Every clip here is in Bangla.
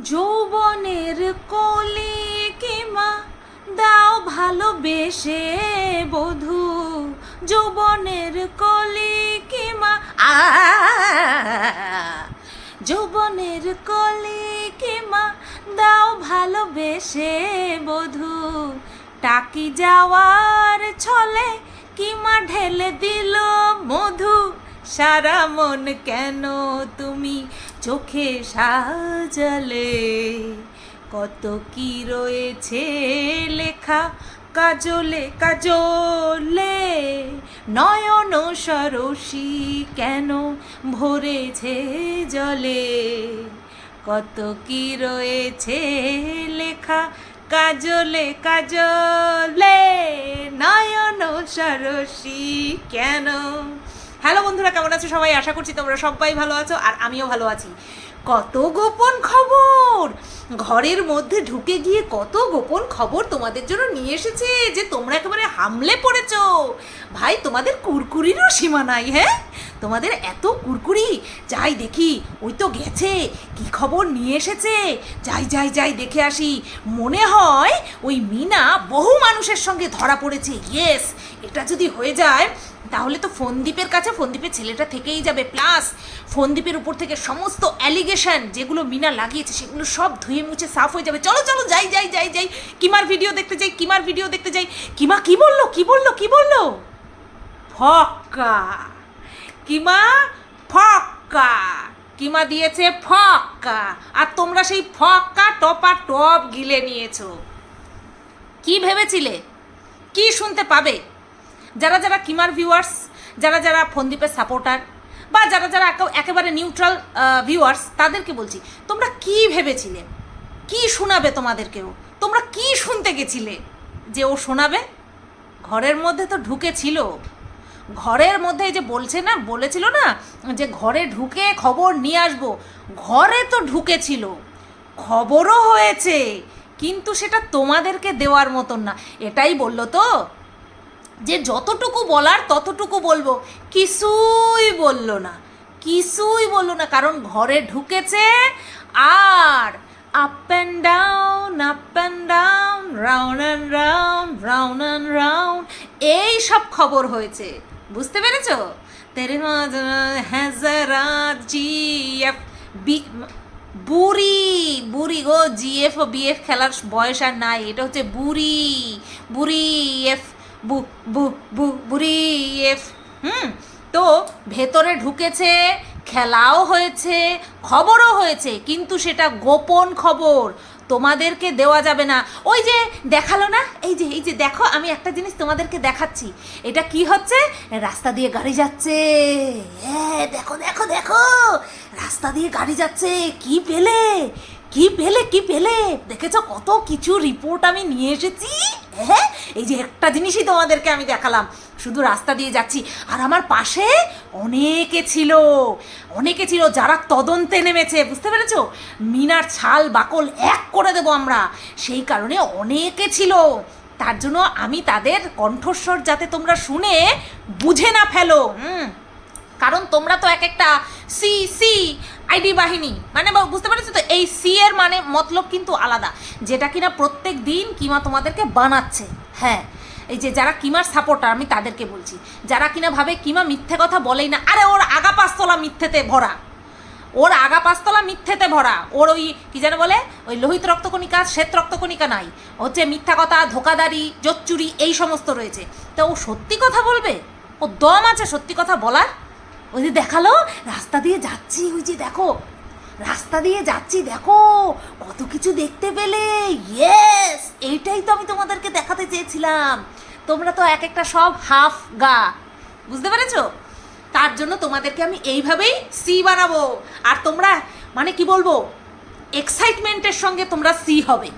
যৌবনের কলি কিমা, দাও ভালোবেসে বধু। যৌবনের কলি কিমা, আ, যৌবনের কলি কিমা, দাও ভালোবেসে বধু। টাকি যাওয়ার ছলে কিমা ঢেলে দিল মধু। সারা মন কেন তুমি চোখে সাজালে। কত কি রয়েছে লেখা কাজলে কাজলে। নয়ন সরসী কেন ভরেছে জলে? কত কি রয়েছে লেখা কাজলে কাজলে? নয়ন সরসী কেন হ্যালো বন্ধুরা, কেমন আছো সবাই? আশা করছি তোমরা সবাই ভালো আছো আর আমিও ভালো আছি। কত গোপন খবর! ঘরের মধ্যে ঢুকে গিয়ে কত গোপন খবর তোমাদের জন্য নিয়ে এসেছে যে তোমরা একেবারে হামলে পড়েছো। ভাই, তোমাদের কুরকুরিরও সীমা নাই হ্যাঁ? তোমাদের এত কুরকুরি? যাই দেখি, ওই তো গেছে। কি খবর নিয়ে এসেছে? যাই যাই যাই দেখে আসি। মনে হয় ওই মিনা বহু মানুষের সঙ্গে ধরা পড়েছে। ইয়েস এটা যদি হয়ে যায় তাহলে তো ফোনদ্বীপের কাছে ফোনদ্বীপের ছেলেটা থেকেই যাবে। প্লাস ফোনদ্বীপের উপর থেকে সমস্ত অ্যালিগেশন যেগুলো মিনা লাগিয়েছে, সেগুলো সব ধুয়ে মুছে সাফ হয়ে যাবে। চলো চলো, যাই যাই যাই যাই। কিমার ভিডিও দেখতে যাই, কিমার ভিডিও দেখতে যাই। কিমা, কি বলল কি বলল কি বলল? ফক্কা। কিমা ফক্কা। কিমা দিয়েছে ফক্কা। আর তোমরা সেই ফক্কা টপা টপ গিলে নিয়েছো। কি ভেবেছিলে? কি শুনতে পাবে? যারা যারা কিমার ভিউয়ার্স যারা যারা ফন্দীপের সাপোর্টার বা যারা যারা একে- একেবারে নিউট্রাল ভিউয়ার্স তাদেরকে বলছি, তোমরা কি ভেবেছিলে? কি শোনাবে তোমাদেরকেও? তোমরা কি শুনতে গেছিলে? যে ও শোনাবে? ঘরের মধ্যে তো ঢুকেছিল। ঘরের মধ্যে যে বলছে না, বলেছিল না, যে ঘরে ঢুকে খবর নিয়ে আসব। ঘরে তো ঢুকেছিল। খবরও হয়েছে, কিন্তু সেটা তোমাদেরকে দেওয়ার মতন না। এটাই বলল তো? যে যতটুকু বলার ততটুকু বলব। কিছুই বলল না। কিছুই বলল না। কারণ ঘরে ঢুকেছে আর up and down up and down round and round round and round এই সব খবর হয়েছে। বুঝতে পেরেছ? তেরে হ্যাজারা জি এফ বি বুড়ি বুড়ি গো, জিএফ ও বিএফ খেলার বয়স আর নাই। এটা হচ্ছে বুড়ি বুড়ি এফ বু বু বু, বুড়ি, এফ। হুম, তো ভেতরে ঢুকেছে, খেলাও হয়েছে, খবরও হয়েছে, কিন্তু সেটা গোপন খবর। তোমাদেরকে দেওয়া যাবে না। ওই যে, দেখাল না? এই যে এই যে, দেখো, আমি একটা জিনিস তোমাদেরকে দেখাচ্ছি। এটা কি হচ্ছে? রাস্তা দিয়ে গাড়ি যাচ্ছে। দেখো দেখো দেখো। রাস্তা দিয়ে গাড়ি যাচ্ছে। কি পেলে? কি পেলে কি পেলে? দেখেছ কত কিছু রিপোর্ট আমি নিয়ে এসেছি? হ্যাঁ এই যে একটা জিনিসই তোমাদেরকে আমি দেখালাম। শুধু রাস্তা দিয়ে যাচ্ছি। আর আমার পাশে অনেকে ছিল। অনেকে ছিল যারা তদন্তে নেমেছে, বুঝতে পেরেছ? মিনার ছাল, বাকল এক করে দেবো আমরা। সেই কারণে অনেকে ছিল। তার জন্য আমি তাদের কণ্ঠস্বর যাতে তোমরা শুনে বুঝে না ফেলো। হুম। কারণ তোমরা তো এক একটা সি সি আইডি বাহিনী। মানে বুঝতে পারছ তো? এই সি এর মানে মতলব কিন্তু আলাদা। যেটা কিনা প্রত্যেক দিন কিমা তোমাদেরকে বানাচ্ছে। হ্যাঁ এই যে যারা কিমার সাপোর্টার আমি তাদেরকে বলছি। যারা কিনা ভাবে কিমা মিথ্যে কথা বলেই না, আরে ওর আগা পাঁচতলা মিথ্যেতে ভরা। ওর আগা পাঁচতলা মিথ্যেতে ভরা। ওর ওই, কি যেন বলে? ওই লোহিত রক্তকণিকা, শ্বেত রক্তকণিকা নাই। হচ্ছে মিথ্যা কথা ধোকাদারি জোচ্চুরি, এই সমস্ত রয়েছে। তা ও সত্যি কথা বলবে? ও দম আছে সত্যি কথা বলার? ওই যে দেখাল, রাস্তা দিয়ে যাচ্ছি, ওই যে দেখো, রাস্তা দিয়ে যাচ্ছি, দেখো, কত কিছু দেখতে পেলে ইয়েস এইটাই তো আমি তোমাদেরকে দেখাতে চেয়েছিলাম। তোমরা তো এক একটা সব হাফ গা, বুঝতে পেরেছ? তার জন্য তোমাদেরকে আমি এইভাবেই সি বানাবো। আর তোমরা মানে কি বলব এক্সাইটমেন্টের সঙ্গে তোমরা সি হবে।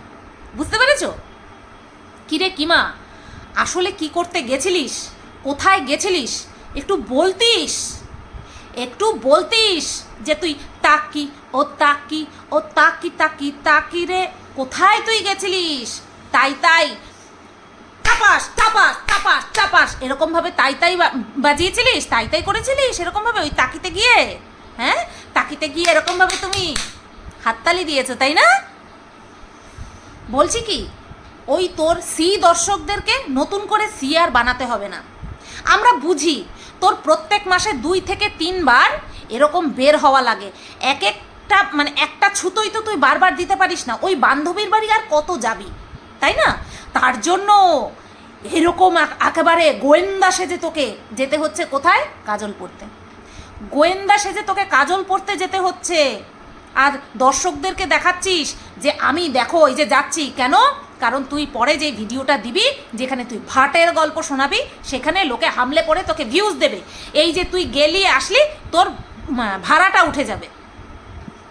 বুঝতে পেরেছ? কিরে কিমা, আসলে কি করতে গেছিলিস? কোথায় গেছিলিস? একটু বলতিস। একটু বলতিস যে তুই তাকি, ও তাকি ও তাকি তাকি তাকি রে। কোথায় তুই গেছিলিস? তাই তাই। টাপাস টাপাস টাপাস টাপাস এরকম ভাবে তাই তাই বাজিয়েছিলিস? তাই তাই করেছিলিস? এরকম ভাবে ওই তাকিতে গিয়ে? হ্যাঁ? তাকিতে গিয়ে এরকম ভাবে তুমি হাততালি দিয়েছ, তাই না? বলছি কি, ওই তোর সি দর্শকদেরকে নতুন করে সি আর বানাতে হবে না। আমরা বুঝি, তোর প্রত্যেক মাসে দুই থেকে তিনবার এরকম বের হওয়া লাগে। এক একটা মানে একটা ছুতোই তো তুই বারবার দিতে পারিস না। ওই বান্ধবীর বাড়ি আর কত যাবি, তাই না? তার জন্য এরকম একেবারে গোয়েন্দা সেজে তোকে যেতে হচ্ছে কোথায়? কাজল পড়তে। গোয়েন্দা সেজে তোকে কাজল পড়তে যেতে হচ্ছে। আর দর্শকদেরকে দেখাচ্ছিস যে, আমি দেখো, এই যে যাচ্ছি। কেন? কারণ তুই পরে যে ভিডিওটা দিবি, যেখানে তুই ভাটের গল্প শোনাবি, সেখানে লোকে হামলে পড়ে তোকে ভিউজ দেবে। এই যে তুই গেলি, আসলি, তোর ভাড়াটা উঠে যাবে।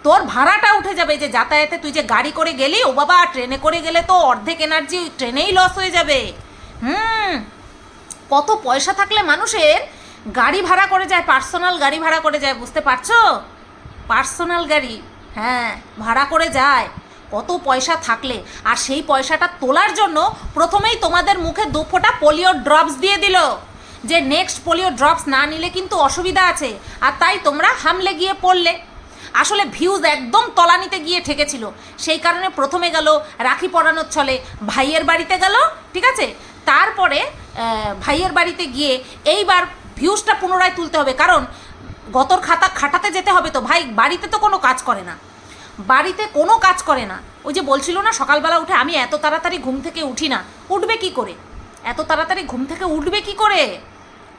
তোর ভাড়াটা উঠে যাবে যে যাতায়াতে তুই যে গাড়ি করে গেলি, ও বাবা, ট্রেনে করে গেলে তো অর্ধেক এনার্জি ট্রেনেই লস হয়ে যাবে। হুম, কত পয়সা থাকলে মানুষের গাড়ি ভাড়া করে যায় পার্সোনাল গাড়ি ভাড়া করে যায়, বুঝতে পারছ? পার্সোনাল গাড়ি হ্যাঁ ভাড়া করে যায়। কত পয়সা থাকলে? আর সেই পয়সাটা তোলার জন্য প্রথমেই তোমাদের মুখে দু ফোঁটা পোলিও ড্রপস দিয়ে দিল। যে নেক্সট পোলিও ড্রপস না নিলে কিন্তু অসুবিধা আছে, আর তাই তোমরা হামলে গিয়ে পড়লে। আসলে ভিউজ একদম তলানিতে গিয়ে ঠেকেছিল। সেই কারণে প্রথমে গেল রাখি পরানোর ছলে, ভাইয়ের বাড়িতে গেল, ঠিক আছে? তারপরে ভাইয়ের বাড়িতে গিয়ে এইবার ভিউজটা পুনরায় তুলতে হবে। কারণ গতর খাতা খাটাতে যেতে হবে তো ভাই, বাড়িতে তো কোনো কাজ করে না। বাড়িতে কোনো কাজ করে না। ওই যে বলছিল না, সকালবেলা উঠে আমি এত তাড়াতাড়ি ঘুম থেকে উঠি না। উঠবে কি করে? এত তাড়াতাড়ি ঘুম থেকে উঠবে কি করে?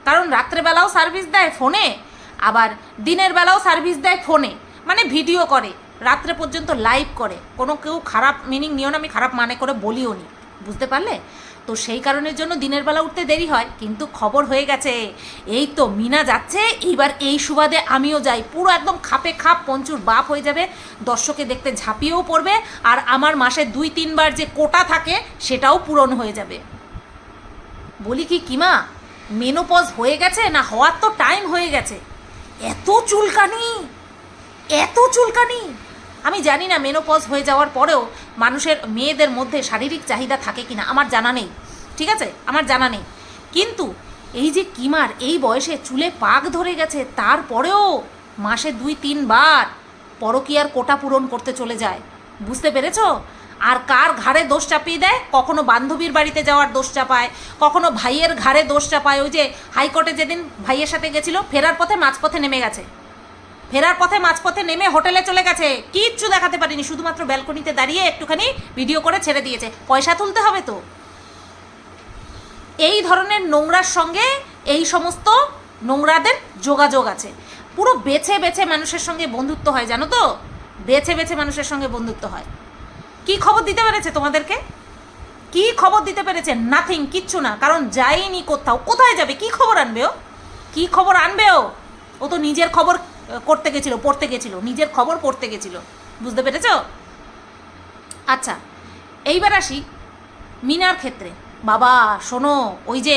কারণ রাত্রেবেলাও সার্ভিস দেয় ফোনে, আবার দিনের বেলাও সার্ভিস দেয় ফোনে মানে ভিডিও করে, রাত্রে পর্যন্ত লাইভ করে। কোনো কেউ খারাপ মিনিং নিও না, আমি খারাপ মানে করে বলিও নি। বুঝতে পারলে? তো সেই কারণের জন্য দিনের বেলা উঠতে দেরি হয়, কিন্তু খবর হয়ে গেছে। এই তো মিনা যাচ্ছে, এইবার এই সুবাদে আমিও যাই। পুরো একদম খাপে খাপ, পঞ্চুর বাপ হয়ে যাবে। দর্শকে দেখতে ঝাঁপিয়েও পড়বে, আর আমার মাসে দুই, তিনবার যে কোটা থাকে, সেটাও পূরণ হয়ে যাবে। বলি কি, কিমা মেনোপজ হয়ে গেছে না হওয়ার তো টাইম হয়ে গেছে? এত চুলকানি এত চুলকানি। আমি জানি না মেনোপজ হয়ে যাওয়ার পরেও মানুষের মেয়েদের মধ্যে শারীরিক চাহিদা থাকে কিনা, আমার জানা নেই, ঠিক আছে? আমার জানা নেই। কিন্তু এই যে কিমার এই বয়সে চুলে পাক ধরে গেছে, তারপরেও মাসে দুই তিনবার পরকীয়ার কোটা পূরণ করতে চলে যায়। বুঝতে পেরেছ? আর কার ঘাড়ে দোষ চাপিয়ে দেয়? কখনো বান্ধবীর বাড়িতে যাওয়ার দোষ চাপায়, কখনো ভাইয়ের ঘাড়ে দোষ চাপায়। ওই যে হাইকোর্টে যেদিন ভাইয়ের সাথে গেছিল, ফেরার পথে মাঝপথে নেমে গেছে। ফেরার পথে মাঝপথে নেমে হোটেলে চলে গেছে। কিচ্ছু দেখাতে পারিনি, শুধুমাত্র ব্যালকনিতে দাঁড়িয়ে একটুখানি ভিডিও করে ছেড়ে দিয়েছে। পয়সা তুলতে হবে তো। এই ধরনের নোংরার সঙ্গে এই সমস্ত নোংরাদের যোগাযোগ আছে। পুরো বেছে বেছে মানুষের সঙ্গে বন্ধুত্ব হয়, জানো তো? বেছে বেছে মানুষের সঙ্গে বন্ধুত্ব হয়। কি খবর দিতে পেরেছে তোমাদেরকে? কি খবর দিতে পেরেছে? নাথিং কিচ্ছু না। কারণ যায়নি কোথাও। কোথায় যাবে? কি খবর আনবে ও? কি খবর আনবে ও? ও তো নিজের খবর করতে গেছিল, পড়তে গেছিল, নিজের খবর পড়তে গেছিল। বুঝতে পেরেছ? আচ্ছা এইবার আসি মিনার ক্ষেত্রে। বাবা, শোনো, ওই যে,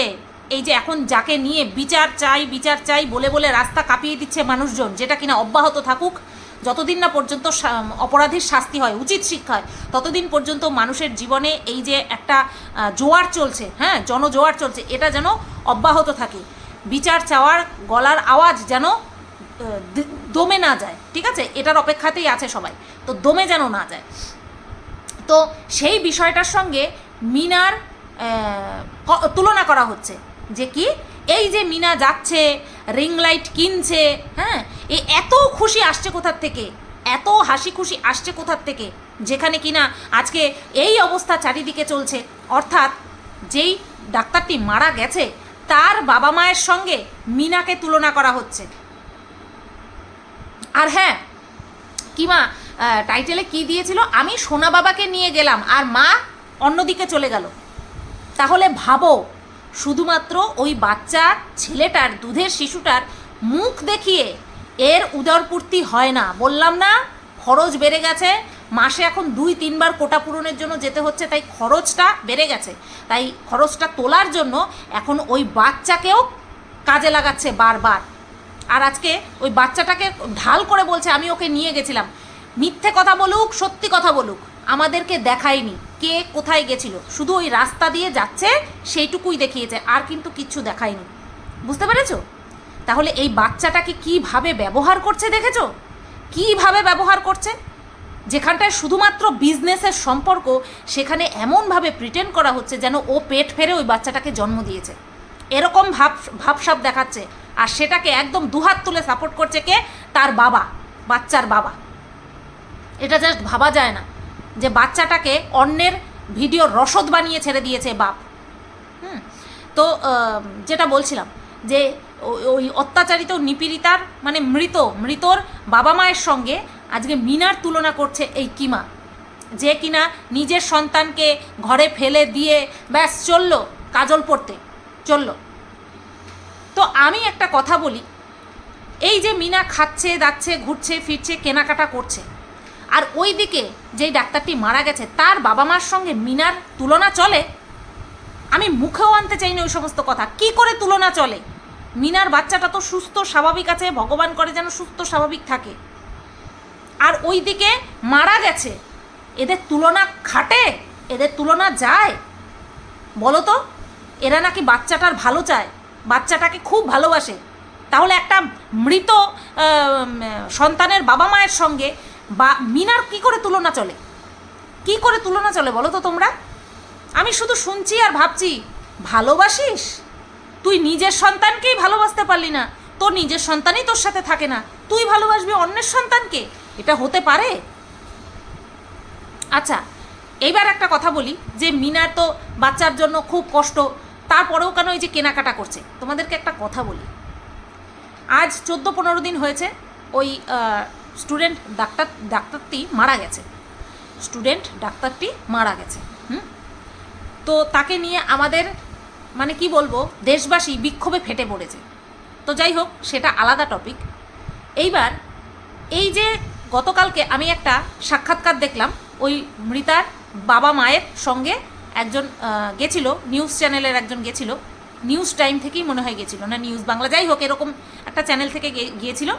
এই যে এখন যাকে নিয়ে বিচার চাই বিচার চাই বলে বলে রাস্তা কাঁপিয়ে দিচ্ছে মানুষজন, যেটা কিনা অব্যাহত থাকুক, যতদিন না পর্যন্ত অপরাধীর শাস্তি হয়, উচিত শিক্ষা হয় ততদিন পর্যন্ত মানুষের জীবনে এই যে একটা জোয়ার চলছে হ্যাঁ জনজোয়ার চলছে, এটা যেন অব্যাহত থাকে। বিচার চাওয়ার গলার আওয়াজ যেন দমে না যায়, ঠিক আছে? এটার অপেক্ষাতেই আছে সবাই। তো দমে যেন না যায়। তো সেই বিষয়টার সঙ্গে মিনার তুলনা করা হচ্ছে। যে কি? এই যে মিনা যাচ্ছে রিং লাইট কিনছে হ্যাঁ? এ এত খুশি আসছে কোথার থেকে? এত হাসি খুশি আসছে কোথার থেকে? যেখানে কিনা আজকে এই অবস্থা চারিদিকে চলছে। অর্থাৎ যেই ডাক্তারটি মারা গেছে, তার বাবা মায়ের সঙ্গে মিনাকে তুলনা করা হচ্ছে। আর হ্যাঁ কিমা টাইটেলে কি দিয়েছিল? আমি সোনা বাবাকে নিয়ে গেলাম আর মা অন্যদিকে চলে গেল। তাহলে ভাবো, শুধুমাত্র ওই বাচ্চা ছেলেটার, দুধের শিশুটার মুখ দেখিয়ে এর উদরপূর্তি হয় না। বললাম না, খরচ বেড়ে গেছে। মাসে এখন দুই, তিনবার কোটা পূরণের জন্য যেতে হচ্ছে, তাই খরচটা বেড়ে গেছে। তাই খরচটা তোলার জন্য এখন ওই বাচ্চাকেও কাজে লাগাচ্ছে বারবার। আর আজকে ওই বাচ্চাটাকে ঢাল করে বলছে, আমি ওকে নিয়ে গেছিলাম। মিথ্যে কথা বলুক, সত্যি কথা বলুক, আমাদেরকে দেখায়নি কে কোথায় গেছিল। শুধু ওই রাস্তা দিয়ে যাচ্ছে, সেইটুকুই দেখিয়েছে, আর কিন্তু কিচ্ছু দেখায়নি। বুঝতে পেরেছ? তাহলে এই বাচ্চাটাকে কীভাবে ব্যবহার করছে দেখেছ? কীভাবে ব্যবহার করছে? যেখানটায় শুধুমাত্র বিজনেসের সম্পর্ক, সেখানে এমনভাবে প্রিটেন্ড করা হচ্ছে যেন ও পেট ফেরে ওই বাচ্চাটাকে জন্ম দিয়েছে। এরকম ভাব, ভাবসাব দেখাচ্ছে। আর সেটাকে একদম দুহাত তুলে সাপোর্ট করছে কে? তার বাবা, বাচ্চার বাবা। এটা জাস্ট ভাবা যায় না যে বাচ্চাটাকে অন্যের ভিডিও রসদ বানিয়ে ছেড়ে দিয়েছে বাপ। হুম? তো যেটা বলছিলাম যে ওই- অত্যাচারিত নিপীড়িতার মানে মৃত, মৃতর বাবা মায়ের সঙ্গে আজকে মিনার তুলনা করছে এই কিমা। যে কিনা নিজের সন্তানকে ঘরে ফেলে দিয়ে ব্যাস চলল কাজল পড়তে। চলল। তো আমি একটা কথা বলি, এই যে মিনা খাচ্ছে, দাচ্ছে, ঘুরছে, ফিরছে, কেনাকাটা করছে, আর ওই দিকে যেই ডাক্তারটি মারা গেছে, তার বাবা মার সঙ্গে মিনার তুলনা চলে? আমি মুখেও আনতে চাই না ওই সমস্ত কথা। কি করে তুলনা চলে? মিনার বাচ্চাটা তো সুস্থ, স্বাভাবিক আছে, ভগবান করে যেন সুস্থ, স্বাভাবিক থাকে। আর ওই দিকে মারা গেছে। এদের তুলনা খাটে? এদের তুলনা যায়? বলো তো। এরা নাকি বাচ্চাটার ভালো চায়, বাচ্চাটাকে খুব ভালোবাসে। তাহলে একটা মৃত সন্তানের বাবা মায়ের সঙ্গে বা মিনার কি করে তুলনা চলে? কি করে তুলনা চলে বলো তো তোমরা? আমি শুধু শুনছি আর ভাবছি, ভালোবাসিস? তুই নিজের সন্তানকেই ভালোবাসতে পারলি না, তোর নিজের সন্তানই তোর সাথে থাকে না, তুই ভালোবাসবি অন্যের সন্তানকে? এটা হতে পারে? আচ্ছা এইবার একটা কথা বলি, যে মিনার তো বাচ্চার জন্য খুব কষ্ট তারপরেও কেন এই যে কেনাকাটা করছে? তোমাদেরকে একটা কথা বলি। আজ চোদ্দ পনেরো দিন হয়েছে, ওই স্টুডেন্ট ডাক্তার, ডাক্তারটি মারা গেছে। স্টুডেন্ট ডাক্তারটি মারা গেছে, হুম? তো তাকে নিয়ে আমাদের মানে কি বলব, দেশবাসী বিক্ষোভে ফেটে পড়েছে। তো যাই হোক, সেটা আলাদা টপিক এইবার, এই যে গতকালকে আমি একটা সাক্ষাৎকার দেখলাম, ওই মৃতার বাবা মায়ের সঙ্গে একজন গেছিল নিউজ চ্যানেলের একজন গেছিল নিউজ টাইম থেকেই মনে হয় গেছিল, না নিউজ বাংলা যাই হোক, এরকম একটা চ্যানেল থেকে গিয়েছিল।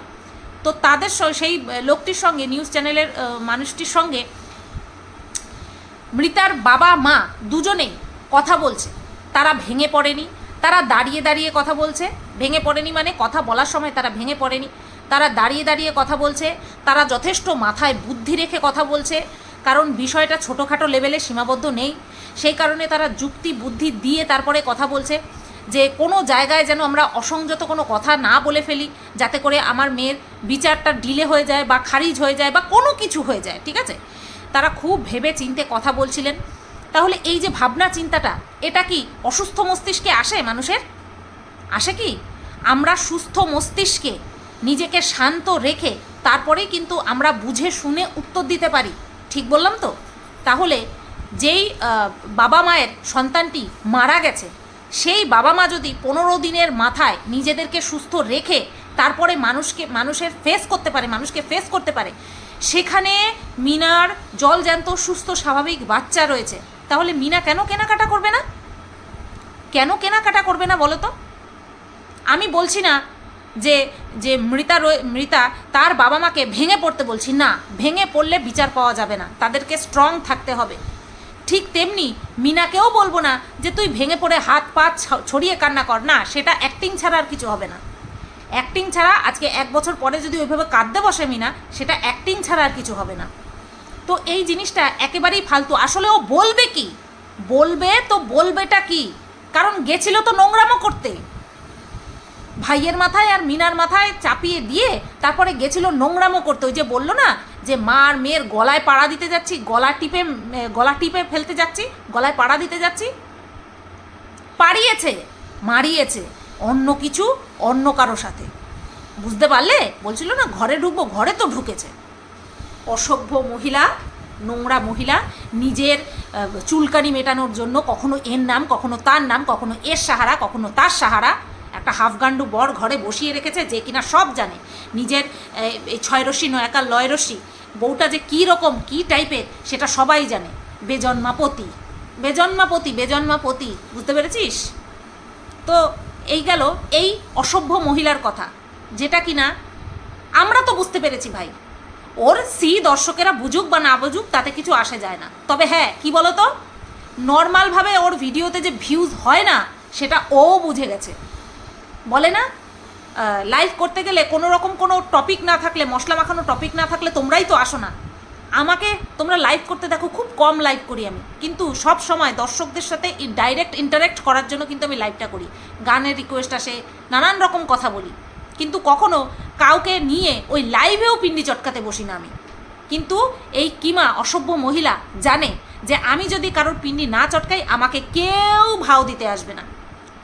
তো তাদের সেই লোকটির সঙ্গে নিউজ চ্যানেলের মানুষটির সঙ্গে মৃতার বাবা, মা দুজনেই কথা বলছে। তারা ভেঙে পড়েনি, তারা দাঁড়িয়ে দাঁড়িয়ে কথা বলছে। ভেঙে পড়েনি মানে কথা বলার সময় তারা ভেঙে পড়েনি। তারা দাঁড়িয়ে দাঁড়িয়ে কথা বলছে, তারা যথেষ্ট মাথায় বুদ্ধি রেখে কথা বলছে। কারণ বিষয়টা ছোটোখাটো লেভেলে সীমাবদ্ধ নেই। সেই কারণে তারা যুক্তি, বুদ্ধি দিয়ে তারপরে কথা বলছে যে কোনো জায়গায় যেন আমরা অসংযত কোনো কথা না বলে ফেলি, যাতে করে আমার মেয়ের বিচারটা ডিলে হয়ে যায় বা খারিজ হয়ে যায় বা কোনো কিছু হয়ে যায়, ঠিক আছে? তারা খুব ভেবে চিনতে কথা বলছিলেন। তাহলে এই যে ভাবনা চিন্তাটা, এটা কি অসুস্থ মস্তিষ্কে আসে মানুষের? আসে কি? আমরা সুস্থ মস্তিষ্কে নিজেকে শান্ত রেখে তারপরেই কিন্তু আমরা বুঝে শুনে উত্তর দিতে পারি, ঠিক বললাম তো? তাহলে যেই বাবা মায়ের সন্তানটি মারা গেছে, সেই বাবা মা যদি পনেরো দিনের মাথায় নিজেদেরকে সুস্থ রেখে তারপরে মানুষকে, মানুষের ফেস করতে পারে, মানুষকে ফেস করতে পারে, সেখানে মিনার জলজ্যান্ত, সুস্থ, স্বাভাবিক বাচ্চা রয়েছে, তাহলে মিনা কেন কেনাকাটা করবে না? কেন কেনাকাটা করবে না বলো তো? আমি বলছি না যে যে মৃতা মৃতা তার বাবা মাকে ভেঙে পড়তে বলছি, না, ভেঙে পড়লে বিচার পাওয়া যাবে না, তাদেরকে স্ট্রং থাকতে হবে। ঠিক তেমনি মিনাকেও বলব না যে তুই ভেঙে পড়ে হাত পা ছড়িয়ে কান্না কর। না, সেটা অ্যাক্টিং ছাড়া আর কিছু হবে না। অ্যাক্টিং ছাড়া আজকে এক বছর পরে যদি ওইভাবে কাঁদতে বসে মিনা, সেটা অ্যাক্টিং ছাড়া আর কিছু হবে না। তো এই জিনিসটা একেবারেই ফালতু। আসলে ও বলবে কি? বলবে তো বলবেটা কি? কারণ গেছিল তো নোংরামো করতে। ভাইয়ের মাথায় আর মিনার মাথায় চাপিয়ে দিয়ে তারপরে গেছিল নোংরামো করতে। ওই যে বলল না যে মার মেয়ের গলায় পাড়া দিতে যাচ্ছি, গলা টিপে গলা টিপে ফেলতে যাচ্ছি, গলায় পাড়া দিতে যাচ্ছি। পাড়িয়েছে, মারিয়েছে অন্য কিছু, অন্য কারও সাথে। বুঝতে পারলে? বলছিল না, ঘরে ঢুকবো, ঘরে তো ঢুকেছে। অসভ্য মহিলা, নোংরা মহিলা, নিজের চুলকানি মেটানোর জন্য কখনো এর নাম, কখনো তার নাম, কখনো এর সাহারা, কখনো তার সাহারা একটা হাফগান্ডু বর ঘরে বসিয়ে রেখেছে, যে কিনা সব জানে। নিজের এই ছয় রশ্মি, নয়াকার লয় রশ্মি বউটা যে কী রকম, কী টাইপের সেটা সবাই জানে। বেজন্মাপতি বেজন্মাপতি বেজন্মাপতি বুঝতে পেরেছিস? তো এই গেল এই অসভ্য মহিলার কথা, যেটা কি না আমরা তো বুঝতে পেরেছি ভাই। ওর সি দর্শকেরা বুঝুক বা না বুঝুক, তাতে কিছু আসে যায় না। তবে হ্যাঁ কি বলো তো নর্মালভাবে ওর ভিডিওতে যে ভিউজ হয় না, সেটা ও বুঝে গেছে। বলে না লাইভ করতে গেলে কোনো রকম কোনো টপিক না থাকলে, মশলা মাখানো টপিক না থাকলে তোমরাই তো আসো না। আমাকে তোমরা লাইভ করতে দেখো, খুব কম লাইভ করি আমি। কিন্তু সব সময় দর্শকদের সাথে ডাইরেক্ট ইন্টারেক্ট করার জন্য কিন্তু আমি লাইভটা করি। গানের রিকোয়েস্ট আসে, নানান রকম কথা বলি। কিন্তু কখনো কাউকে নিয়ে ওই লাইভেও পিন্ডি চটকাতে বসি না আমি। কিন্তু এই কিমা অসভ্য মহিলা জানে যে আমি যদি কারোর পিন্ডি না চটকাই, আমাকে কেউ ভাও দিতে আসবে না।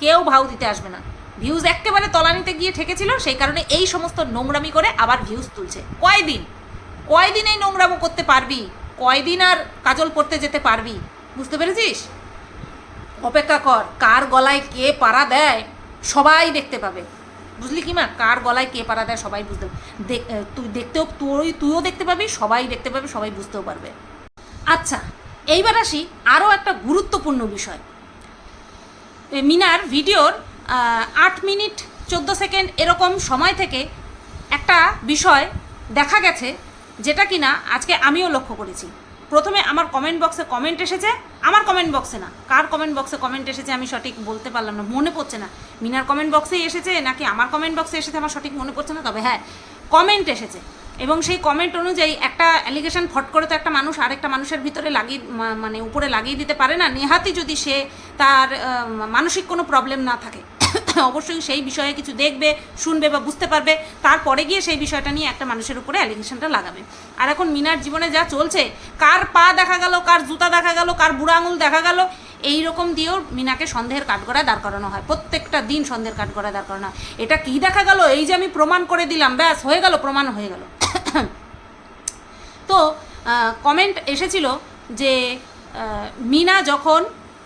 কেউ ভাও দিতে আসবে না। ভিউজ একেবারে তলানিতে গিয়ে ঠেকেছিল, সেই কারণে এই সমস্ত নোংরামি করে আবার ভিউজ তুলছে। কয়দিন? কয়দিন এই নোংরামো করতে পারবি? কয়দিন আর কাজল পড়তে যেতে পারবি? বুঝতে পেরেছিস? অপেক্ষা কর, কার গলায় কে পাড়া দেয়, সবাই দেখতে পাবে। বুঝলি কি মা? কার গলায় কে পাড়া দেয়, সবাই বুঝতে তুই দেখতেও, তুই, তুইও দেখতে পাবি, সবাই দেখতে পাবে, সবাই বুঝতেও পারবে। আচ্ছা এইবার আসি আরও একটা গুরুত্বপূর্ণ বিষয়। মিনার ভিডিওর আট মিনিট চোদ্দ সেকেন্ড এরকম সময় থেকে একটা বিষয় দেখা গেছে যেটা কিনা আজকে আমিও লক্ষ্য করেছি। প্রথমে আমার কমেন্ট বক্সে কমেন্ট এসেছে, আমার কমেন্ট বক্সে না। কার কমেন্ট বক্সে কমেন্ট এসেছে আমি সঠিক বলতে পারলাম না, মনে পড়ছে না। মিনার কমেন্ট বক্সেই এসেছে নাকি আমার কমেন্ট বক্সে এসেছে আমার সঠিক মনে পড়ছে না? তবে হ্যাঁ কমেন্ট এসেছে। এবং সেই কমেন্ট অনুযায়ী একটা অ্যালিগেশন ফট করে তো একটা মানুষ আরেকটা মানুষের ভিতরে লাগিয়ে মানে উপরে লাগিয়ে দিতে পারে না। নেহাতি যদি সে তার মানসিক কোনো প্রবলেম না থাকে। অবশ্যই সেই বিষয়ে কিছু দেখবে, শুনবে বা বুঝতে পারবে। তারপরে গিয়ে সেই বিষয়টা নিয়ে একটা মানুষের উপরে অ্যালিগেশনটা লাগাবে। আর এখন মিনার জীবনে যা চলছে, কার পা দেখা গেল, কার জুতা দেখা গেল, কার বুড়া আঙুল দেখা গেল এই রকম দিয়েও মিনাকে সন্দেহের কাঠগড়ায় দাঁড় করানো হয়। প্রত্যেকটা দিন সন্দেহের কাঠগড়ায় দাঁড় করানো হয়। এটা কি দেখা গেল? এই যে আমি প্রমাণ করে দিলাম, ব্যাস, হয়ে গেল, প্রমাণ হয়ে গেল। তো কমেন্ট এসেছিল যে মিনা যখন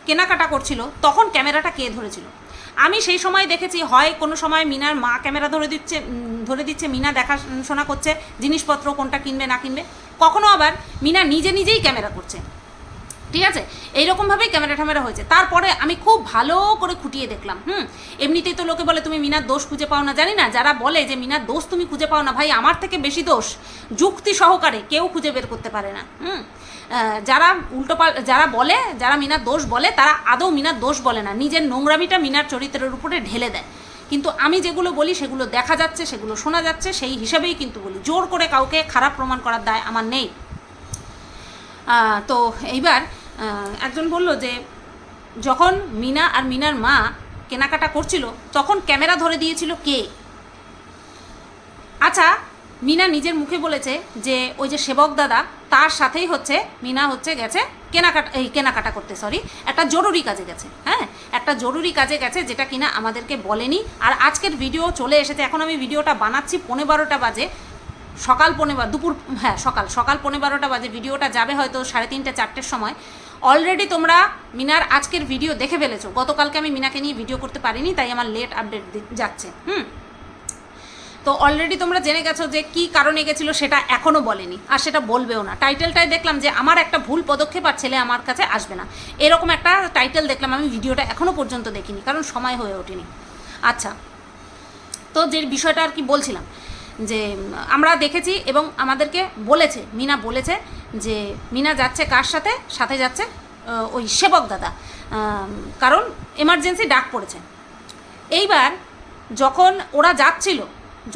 কেনাকাটা করছিল, তখন ক্যামেরাটা কে ধরেছিল? আমি সেই সময় দেখেছি, হয় কোনো সময় মিনার মা ক্যামেরা ধরে দিচ্ছে ধরে দিচ্ছে, মিনা দেখাশোনা করছে, জিনিসপত্র কোনটা কিনবে না কিনবে। কখনো আবার মিনা নিজে নিজেই ক্যামেরা করছে। ঠিক আছে? এইরকমভাবেই ক্যামেরা ট্যামেরা হয়েছে। তারপরে আমি খুব ভালো করে খুঁটিয়ে দেখলাম, হুম? এমনিতেই তো লোকে বলে, তুমি মিনার দোষ খুঁজে পাও না। জানি না, যারা বলে যে, মিনার দোষ তুমি খুঁজে পাও না, ভাই, আমার থেকে বেশি দোষ যুক্তি সহকারে কেউ খুঁজে বের করতে পারে না। হুম? যারা উল্টো যারা বলে, যারা মিনার দোষ বলে, তারা আদৌ মিনার দোষ বলে না। নিজের নোংরামিটা মিনার চরিত্রের উপরে ঢেলে দেয়। কিন্তু আমি যেগুলো বলি, সেগুলো দেখা যাচ্ছে, সেগুলো শোনা যাচ্ছে, সেই হিসাবেই কিন্তু বলি। জোর করে কাউকে খারাপ প্রমাণ করার দায় আমার নেই। তো এইবার একজন বলল যে, যখন মিনা আর মিনার মা কেনাকাটা করছিল, তখন ক্যামেরা ধরে দিয়েছিল কে? আচ্ছা মিনা নিজের মুখে বলেছে যে, ওই যে সেবক দাদা, তার সাথেই হচ্ছে, মিনা হচ্ছে গেছে কেনাকাটা, এই কেনাকাটা করতে সরি একটা জরুরি কাজে গেছে হ্যাঁ? একটা জরুরি কাজে গেছে যেটা কিনা আমাদেরকে বলেনি। আর আজকের ভিডিও চলে এসেছে, এখন আমি ভিডিওটা বানাচ্ছি পনেরো বারোটা বাজে সকাল পৌনে বা- দুপুর হ্যাঁ সকাল সকাল পৌনে বারোটা বাজে। ভিডিওটা যাবে হয়তো সাড়ে তিনটে, চারটের সময়। অলরেডি তোমরা মিনার আজকের ভিডিও দেখে ফেলেছো। গতকালকে আমি মিনাকে নিয়ে ভিডিও করতে পারিনি, তাই আমার লেট আপডেট যাচ্ছে। হুম? তো অলরেডি তোমরা জেনে গেছো যে কি কারণে গেছিল, সেটা এখনও বলেনি। আর সেটা বলবেও না। টাইটেলটাই দেখলাম যে আমার একটা ভুল পদক্ষেপ আর ছেলে আমার কাছে আসবে না। এরকম একটা টাইটেল দেখলাম, আমি ভিডিওটা এখনও পর্যন্ত দেখিনি, কারণ সময় হয়ে ওঠেনি। আচ্ছা তো যে বিষয়টা আর কি বলছিলাম যে, আমরা দেখেছি এবং আমাদেরকে বলেছে, মিনা বলেছে যে, মিনা যাচ্ছে কার সাথে? সাথে যাচ্ছে ওই সেবক দাদা। কারণ এমার্জেন্সি ডাক পড়েছে। এইবার যখন ওরা যাচ্ছিল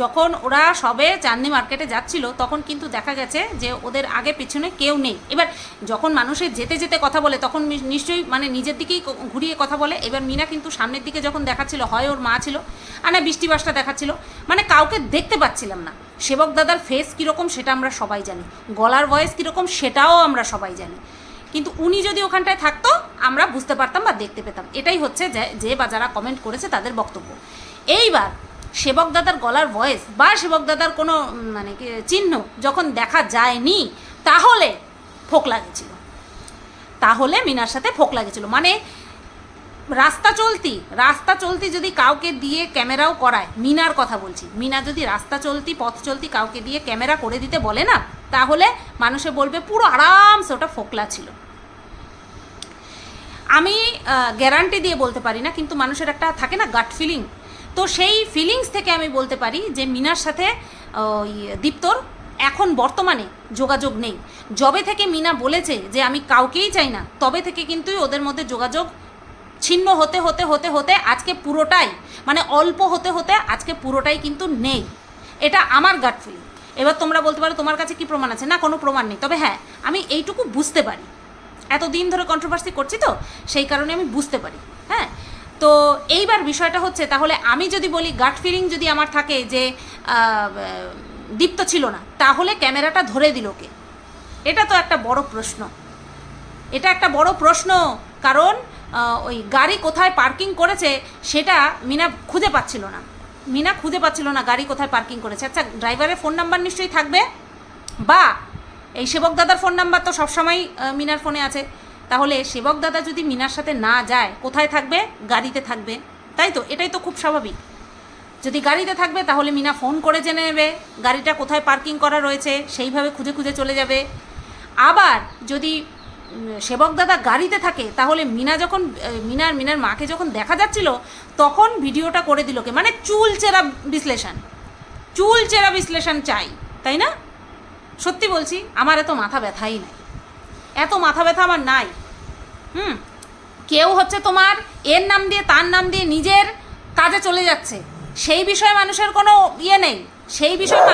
যখন ওরা সবে চাঁদনি মার্কেটে যাচ্ছিল, তখন কিন্তু দেখা গেছে যে ওদের আগে পিছনে কেউ নেই। এবার যখন মানুষের যেতে যেতে কথা বলে, তখন নিশ্চয়ই মানে নিজের দিকেই ঘুরিয়ে কথা বলে। এবার মিনা কিন্তু সামনের দিকে যখন দেখাচ্ছিল, হয় ওর মা ছিল আর না বৃষ্টি বাসটা দেখাচ্ছিল মানে কাউকে দেখতে পাচ্ছিলাম না। সেবক দাদার ফেস কীরকম সেটা আমরা সবাই জানি, গলার ভয়েস কীরকম সেটাও আমরা সবাই জানি। কিন্তু উনি যদি ওখানটায় থাকতো, আমরা বুঝতে পারতাম বা দেখতে পেতাম। এটাই হচ্ছে যে যে বা যারা কমেন্ট করেছে তাদের বক্তব্য। এইবার সেবক দাদার গলার ভয়েস বা সেবক দাদার কোনো মানে চিহ্ন যখন দেখা যায়নি, তাহলে ফোক লাগেছিল। তাহলে মিনার সাথে ফোক লাগেছিল। মানে রাস্তা চলতি রাস্তা চলতি যদি কাউকে দিয়ে ক্যামেরাও করায়, মিনার কথা বলছি, মিনা যদি রাস্তা চলতি, পথ চলতি কাউকে দিয়ে ক্যামেরা করে দিতে বলে না, তাহলে মানুষে বলবে পুরো আরামসে ওটা ফোকলা ছিল। আমি গ্যারান্টি দিয়ে বলতে পারি না, কিন্তু মানুষের একটা থাকে না গাট ফিলিং তো সেই ফিলিংস থেকে আমি বলতে পারি যে মিনার সাথে ওই দীপ্তর এখন বর্তমানে যোগাযোগ নেই। যবে থেকে মিনা বলেছে যে আমি কাউকেই চাই না, তবে থেকে কিন্তু ওদের মধ্যে যোগাযোগ ছিন্ন হতে হতে হতে হতে আজকে পুরোটাই মানে অল্প হতে হতে আজকে পুরোটাই কিন্তু নেই। এটা আমার গাট ফিলিং এবার তোমরা বলতে পারো তোমার কাছে কি প্রমাণ আছে? না, কোনো প্রমাণ নেই। তবে হ্যাঁ আমি এইটুকু বুঝতে পারি। এতদিন ধরে কন্ট্রোভার্সি করছি তো, সেই কারণে আমি বুঝতে পারি। হ্যাঁ তো এইবার বিষয়টা হচ্ছে, তাহলে আমি যদি বলি গাট ফিলিং যদি আমার থাকে যে দীপ্ত ছিল না, তাহলে ক্যামেরাটা ধরে দিল কে? এটা তো একটা বড় প্রশ্ন। এটা একটা বড় প্রশ্ন, কারণ ওই গাড়ি কোথায় পার্কিং করেছে, সেটা মিনা খুঁজে পাচ্ছিল না। মিনা খুঁজে পাচ্ছিল না গাড়ি কোথায় পার্কিং করেছে। আচ্ছা ড্রাইভারের ফোন নাম্বার নিশ্চয়ই থাকবে, বা এই সেবক দাদার ফোন নাম্বার তো সবসময় মিনার ফোনে আছে। তাহলে সেবক দাদা যদি মিনার সাথে না যায়, কোথায় থাকবে? গাড়িতে থাকবে। তাই তো? এটাই তো খুব স্বাভাবিক। যদি গাড়িতে থাকবে, তাহলে মিনা ফোন করে জেনে নেবে, গাড়িটা কোথায় পার্কিং করা রয়েছে, সেইভাবে খুঁজে খুঁজে চলে যাবে। আবার যদি সেবক দাদা গাড়িতে থাকে, তাহলে মিনা যখন মিনার মিনার মাকে যখন দেখা যাচ্ছিল, তখন ভিডিওটা করে দিল কে? মানে চুল চেরা বিশ্লেষণ। চুল চেরা বিশ্লেষণ চাই, তাই না? সত্যি বলছি, আমার এত মাথা ব্যথাই নাই। এত মাথা ব্যথা আমার নাই। হুম, কেউ হচ্ছে তোমার এর নাম দিয়ে তার নাম দিয়ে নিজের কাজে চলে যাচ্ছে। সেই বিষয়ে মানুষের কোনো ইয়ে নেই। সেই বিষয়ে।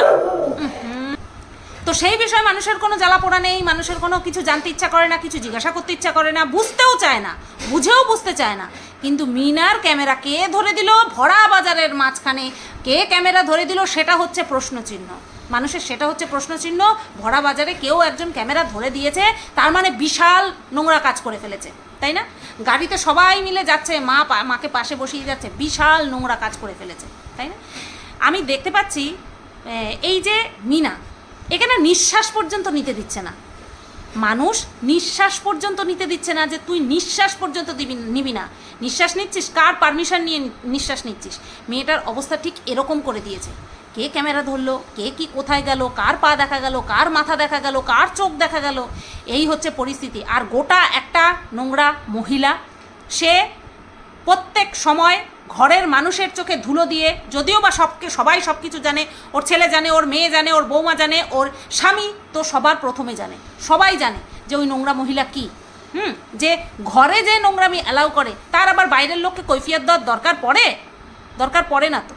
তো সেই বিষয়ে মানুষের কোনো জ্বালা পোড়া নেই, মানুষের কোনো কিছু জানতে ইচ্ছা করে না, কিছু জিজ্ঞাসা করতে ইচ্ছা করে না, বুঝতেও চায় না, বুঝেও বুঝতে চায় না। কিন্তু মিনার ক্যামেরা কে ধরে দিল? ভরা বাজারের মাঝখানে কে ক্যামেরা ধরে দিল? সেটা হচ্ছে প্রশ্নচিহ্ন। মানুষের সেটা হচ্ছে প্রশ্নচিহ্ন। ভরা বাজারে কেউ একজন ক্যামেরা ধরে দিয়েছে, তার মানে বিশাল নোংরা কাজ করে ফেলেছে, তাই না? গাড়িতে সবাই মিলে যাচ্ছে, মা মাকে পাশে বসিয়ে যাচ্ছে বিশাল নোংরা কাজ করে ফেলেছে, তাই না? আমি দেখতে পাচ্ছি এই যে মিনা, এখানে নিঃশ্বাস পর্যন্ত নিতে দিচ্ছে না। মানুষ নিঃশ্বাস পর্যন্ত নিতে দিচ্ছে না যে তুই নিঃশ্বাস পর্যন্ত দিবি, নিবি না। নিঃশ্বাস নিচ্ছিস, কার পারমিশন নিয়ে নিঃশ্বাস নিচ্ছিস? মেয়েটার অবস্থা ঠিক এরকম করে দিয়েছে। কে ক্যামেরা ধরলো, কে কি কোথায় গেল, কার পা দেখা গেল, কার মাথা দেখা গেল, কার চোখ দেখা গেল, এই হচ্ছে পরিস্থিতি। আর গোটা একটা নোংরা মহিলা, সে প্রত্যেক সময় ঘরের মানুষের চোখে ধুলো দিয়ে, যদিও বা সবকে, সবাই সব কিছু জানে, ওর ছেলে জানে, ওর মেয়ে জানে, ওর বৌমা জানে, ওর স্বামী তো সবার প্রথমে জানে, সবাই জানে যে ওই নোংরা মহিলা কি। হুম, যে ঘরে যে নোংরামি অ্যালাউ করে, তার আবার বাইরের লোককে কৈফিয়ত দেওয়ার দরকার পড়ে? দরকার পড়ে না তো।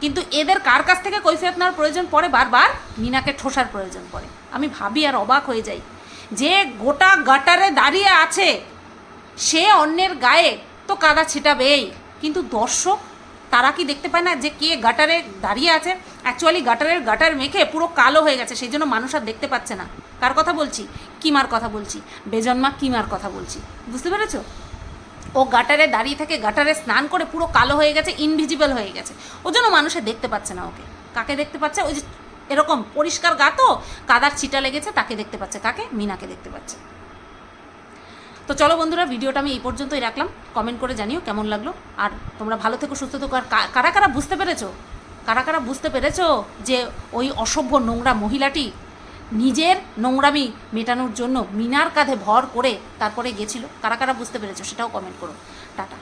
কিন্তু এদের কার কাছ থেকে কৈফিয়ত নেওয়ার প্রয়োজন পড়ে? বারবার মিনাকে ঠোসার প্রয়োজন পড়ে। আমি ভাবি আর অবাক হয়ে যাই। যে গোটা গাটারে দাঁড়িয়ে আছে, সে অন্যের গায়ে তো কাদা ছিটাবেই। কিন্তু দর্শক, তারা কি দেখতে পায় না যে কে গাটারে দাঁড়িয়ে আছে? অ্যাকচুয়ালি গাটারের গাটার মেখে পুরো কালো হয়ে গেছে, সেই জন্য মানুষ আর দেখতে পাচ্ছে না। কার কথা বলছি? কিমার কথা বলছি? বেজন্মা কিমার কথা বলছি? বুঝতে পেরেছ? ও গাটারে দাঁড়িয়ে থাকে গাটারে স্নান করে পুরো কালো হয়ে গেছে ইনভিজিবল হয়ে গেছে। ওই জন্য মানুষে দেখতে পাচ্ছে না ওকে। কাকে দেখতে পাচ্ছে? ওই যে এরকম পরিষ্কার গা তো, কাদার ছিটা লেগেছে, তাকে দেখতে পাচ্ছে, কাকে? মিনাকে দেখতে পাচ্ছে। তো চলো বন্ধুরা, ভিডিওটা আমি এই পর্যন্তই রাখলাম। কমেন্ট করে জানিও কেমন লাগল। আর তোমরা ভালো থেকো, সুস্থ থেকো। আর কারা কারা বুঝতে পেরেছ? কারা কারা বুঝতে পেরেছ যে ওই অসভ্য নোংরা মহিলাটি নিজের নোংরামি মেটানোর জন্য মিনার কাঁধে ভর করে তারপরে গেছিল। কারা কারা বুঝতে পেরেছ সেটাও কমেন্ট করো। টাটা।